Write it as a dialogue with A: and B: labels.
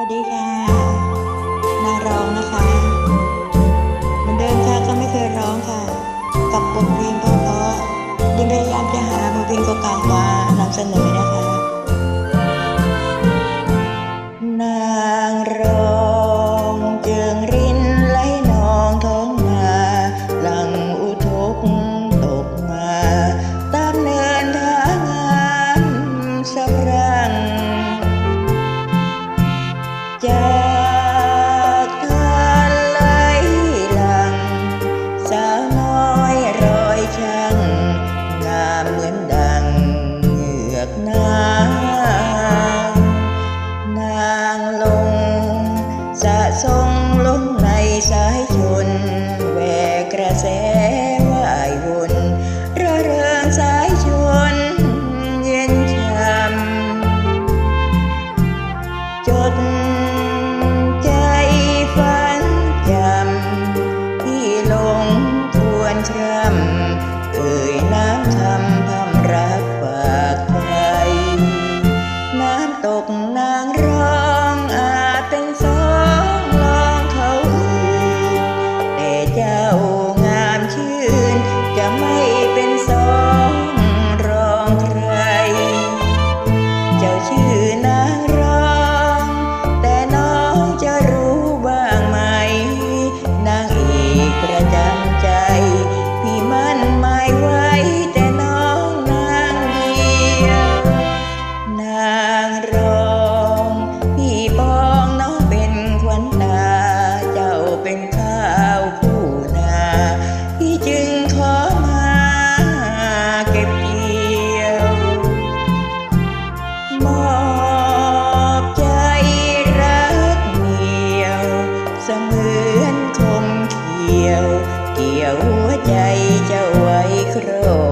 A: วัสดีค่ะนาร้องนะคะเหมือนเดิมค่ะก็ไม่เคยร้องค่ะ กับบทเพลงเพราะๆยังพยายามจะหาบทเพลงเก่าๆมานำเสนอ สะสงลงในสายชนแหวกกระแส ไม่เป็นสือนคมเขียว เกี่ยวหัวใจเจ้าไว้ครอง